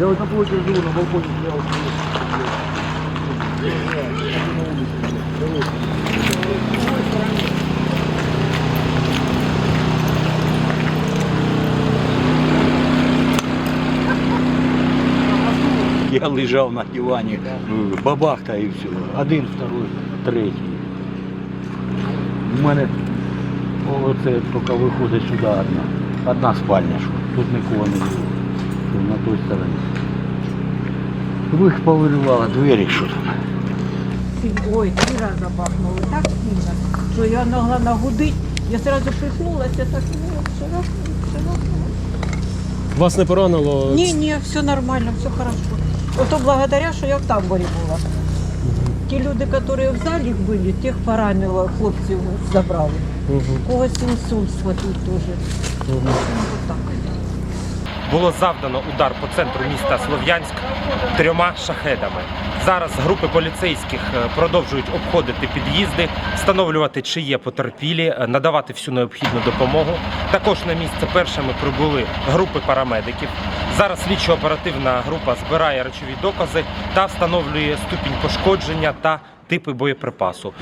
Я вот напротив живу, на балконе стоял. Я лежав на дивані, е, бабахта і все. Один, второй, третій. У мене оце тільки виходить сюди одна. Одна спальня, що тут нікого не було. Що На той стороні. Вих повиривала двері, що там. Ой, три рази бахнули, так сильно, що я могла нагудить. Я сразу прихнулася, так ну, шарахнула, шарахнула. Вас не поранило? Ні, ні, все нормально, все хорошо. Ото благодаря, що я в таборі була. Ті люди, які в залі були, тих поранило, хлопців забрали. Мгм. Когось інсульт схватив теж. Ну, от так. Було завдано удар по центру міста Слов'янськ трьома шахедами. Зараз групи поліцейських е, продовжують обходити під'їзди, встановлювати, чи є потерпілі, е, надавати всю необхідну допомогу. Також на місце першими прибули групи парамедиків. Зараз слідчо-оперативна група збирає речові докази та встановлює ступінь пошкодження та типи боєприпасу.